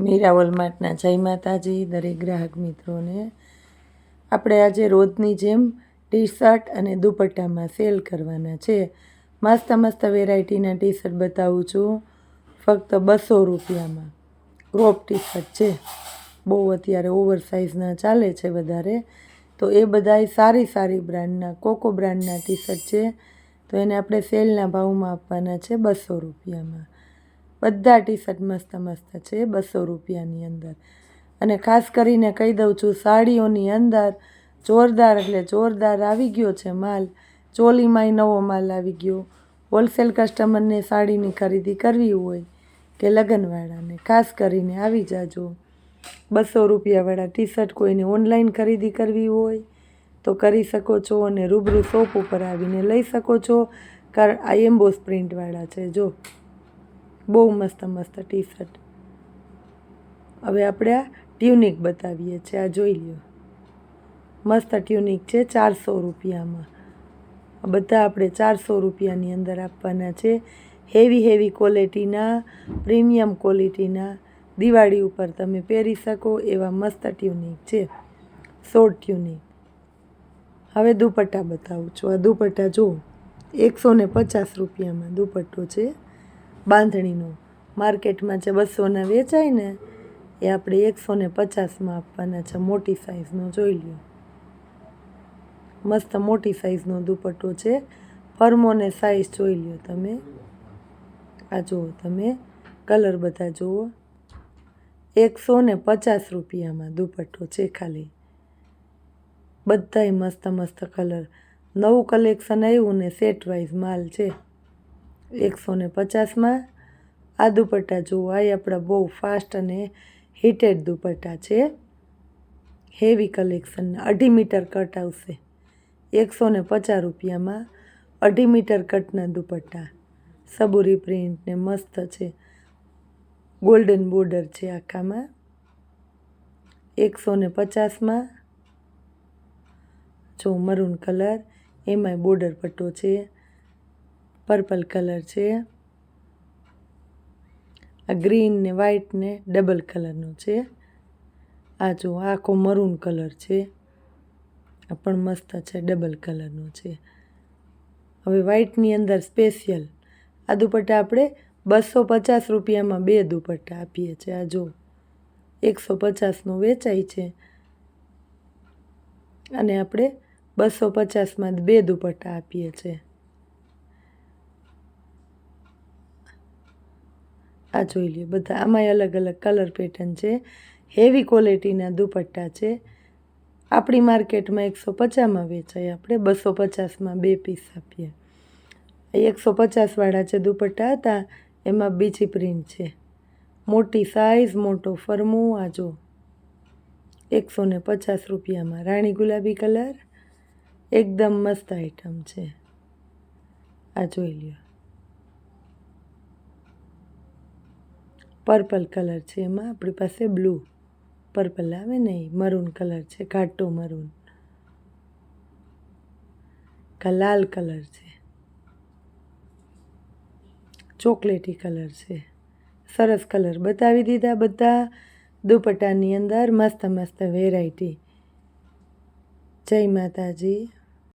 મીરા વોલમાર્ટના જય માતાજી, દરેક ગ્રાહક મિત્રોને. આપણે આજે રોજની જેમ ટી શર્ટ અને દુપટ્ટામાં સેલ કરવાના છે. મસ્ત મસ્ત વેરાયટીના ટી શર્ટ બતાવું છું. ફક્ત બસો રૂપિયામાં. ક્રોપ ટી શર્ટ છે. બહુ અત્યારે ઓવર સાઇઝના ચાલે છે વધારે. તો એ બધાય સારી સારી બ્રાન્ડના, કોકો બ્રાન્ડના ટી શર્ટ છે. તો એને આપણે સેલના ભાવમાં આપવાના છે બસો રૂપિયામાં. બધા ટી શર્ટ મસ્ત મસ્ત છે, બસો રૂપિયાની અંદર. અને ખાસ કરીને કહી દઉં છું, સાડીઓની અંદર જોરદાર એટલે જોરદાર આવી ગયો છે માલ. ચોલીમાંય નવો માલ આવી ગયો. હોલસેલ કસ્ટમરને સાડીની ખરીદી કરવી હોય કે લગ્નવાળાને, ખાસ કરીને આવી જાજો. બસો રૂપિયાવાળા ટી શર્ટ કોઈને ઓનલાઈન ખરીદી કરવી હોય તો કરી શકો છો અને રૂબરૂ શોપ ઉપર આવીને લઈ શકો છો. કારણ આ એમ્બોસ પ્રિન્ટવાળા છે, જો. બહુ મસ્ત મસ્ત ટી શર્ટ હવે આપણે આ ટ્યુનિક બતાવીએ છીએ, આ જોઈ લ્યો. મસ્ત ટ્યુનિક છે, ચારસો રૂપિયામાં. બધા આપણે ચારસો રૂપિયાની અંદર આપવાના છે. હેવી હેવી ક્વોલિટીના પ્રીમિયમ ક્વોલિટીના દિવાળી ઉપર તમે પહેરી શકો એવા મસ્ત ટ્યુનિક છે. શોર્ટ ટ્યુનિક હવે દુપટ્ટા બતાવું છું. આ દુપટ્ટા જુઓ. એકસો ને પચાસ રૂપિયામાં દુપટ્ટો છે. બાંધણીનો માર્કેટમાં જે બસોના વેચાય ને, એ આપણે એકસો ને પચાસમાં આપવાના છે, મોટી સાઇઝનો જોઈ લ્યો. મસ્ત મોટી સાઇઝનો દુપટ્ટો છે. ફર્મોને સાઇઝ જોઈ લ્યો તમે. આ જુઓ તમે કલર બધા જુઓ. એકસો ને પચાસ રૂપિયામાં દુપટ્ટો છે ખાલી. બધાય મસ્ત મસ્ત કલર નવું કલેક્શન આવ્યું ને સેટ વાઇઝ માલ છે. એકસો ને પચાસમાં આ દુપટ્ટા જુઓ એ આપણા બહુ ફાસ્ટ અને હીટેડ દુપટ્ટા છે. હેવી કલેક્શન અઢી મીટર કટ આવશે. એકસો ને પચાસ રૂપિયામાં અઢી મીટર કટના દુપટ્ટા. સબુરી પ્રિન્ટ ને મસ્ત છે. ગોલ્ડન બોર્ડર છે આખામાં. એકસો ને પચાસમાં જો મરૂન કલર એમાંય બોર્ડર પટ્ટો છે. પર્પલ કલર છે. આ ગ્રીન ને વ્હાઈટ ને ડબલ કલરનો છે. આ જો આખો મરૂન કલર છે. આ પણ મસ્ત છે, ડબલ કલરનો છે. હવે વ્હાઈટની અંદર સ્પેશિયલ આ દુપટ્ટા આપણે બસો પચાસ રૂપિયામાં બે દુપટ્ટા આપીએ છીએ. આ જો એકસો પચાસનો વેચાય છે. અને આપણે બસો પચાસમાં બે દુપટ્ટા આપીએ છીએ. આ જોઈ લ્યો, બધા આમાંય અલગ અલગ કલર પેટર્ન છે. હેવી ક્વોલિટીના દુપટ્ટા છે. આપણી માર્કેટમાં એકસો પચાસમાં વેચાય આપણે, બસો પચાસમાં બે પીસ આપીએ. એકસો પચાસવાળા છે દુપટ્ટા હતા, એમાં બીજી પ્રિન્ટ છે. મોટી સાઈઝ મોટો ફરમું, આ જો. એકસો ને પચાસ રૂપિયામાં રાણી ગુલાબી કલર. એકદમ મસ્ત આઈટમ છે. આ જોઈ લ્યો. પર્પલ કલર છે એમાં આપણી પાસે બ્લુ. પર્પલ આવે ને એ મરૂન કલર છે, ઘાટો મરૂન. કા લાલ કલર છે. ચોકલેટી કલર છે. સરસ કલર બતાવી દીધા બધા. દુપટ્ટાની અંદર મસ્ત મસ્ત વેરાયટી જય માતાજી.